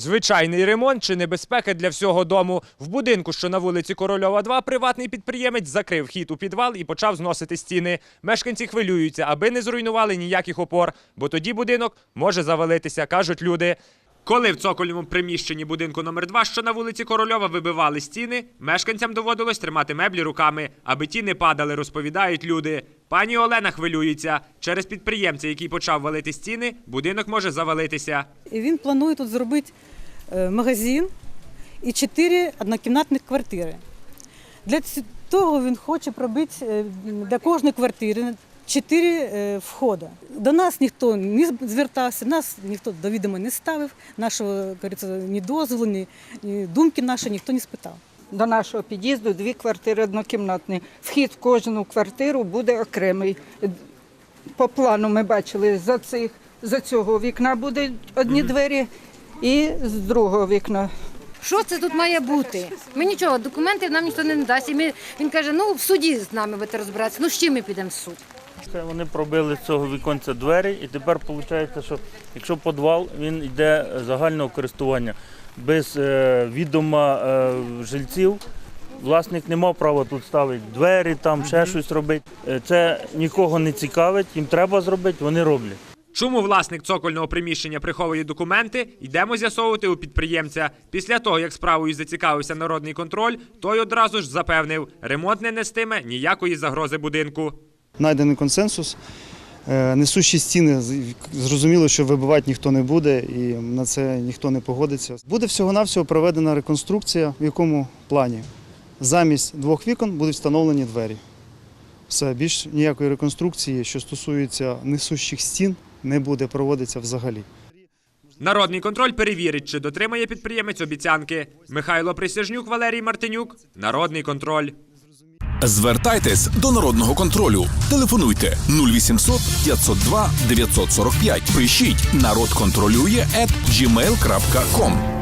Звичайний ремонт чи небезпека для всього дому. В будинку, що на вулиці Корольова 2, приватний підприємець закрив хід у підвал і почав зносити стіни. Мешканці хвилюються, аби не зруйнували ніяких опор, бо тоді будинок може завалитися, кажуть люди. Коли в цокольному приміщенні будинку номер 2 що на вулиці Корольова, вибивали стіни, мешканцям доводилось тримати меблі руками, аби ті не падали, розповідають люди. Пані Олена хвилюється. Через підприємця, який почав валити стіни, будинок може завалитися. Він планує тут зробити магазин і чотири однокімнатних квартири. Для того він хоче пробити е, для кожної квартири чотири е, входи. До нас ніхто не звертався, нас ніхто до відома не ставив, нашого ні дозволу, ні, ні думки наші ніхто не спитав. До нашого під'їзду дві квартири однокімнатні. Вхід в кожну квартиру буде окремий. По плану ми бачили, за, цих, за цього вікна будуть одні двері і з другого вікна. Що це тут має бути? Ми нічого, документів нам ніхто не надасть. І ми, він каже, ну в суді з нами будете розбиратися. Ну з чим ми підемо в суд? Це Вони пробили з цього віконця двері, і тепер виходить, що якщо підвал, він йде загального користування. Без е, відома е, жильців власник не мав права тут ставити двері, там ще щось робити. Е, Це нікого не цікавить, їм треба зробити, вони роблять. Чому власник цокольного приміщення приховує документи, йдемо з'ясовувати у підприємця. Після того, як справою зацікавився народний контроль, той одразу ж запевнив, ремонт не нестиме ніякої загрози будинку. Знайдений консенсус. Е, Несущі стіни, зрозуміло, що вибивати ніхто не буде і на це ніхто не погодиться. Буде всього-навсього проведена реконструкція, в якому плані замість двох вікон будуть встановлені двері. Все, більш ніякої реконструкції, що стосується несущих стін, не буде проводитися взагалі. Народний контроль перевірить, чи дотримає підприємець обіцянки. Михайло Присяжнюк, Валерій Мартинюк. Народний контроль. Звертайтесь до народного контролю. Телефонуйте 0800 502 945. Пишіть народ контролює at gmail.com.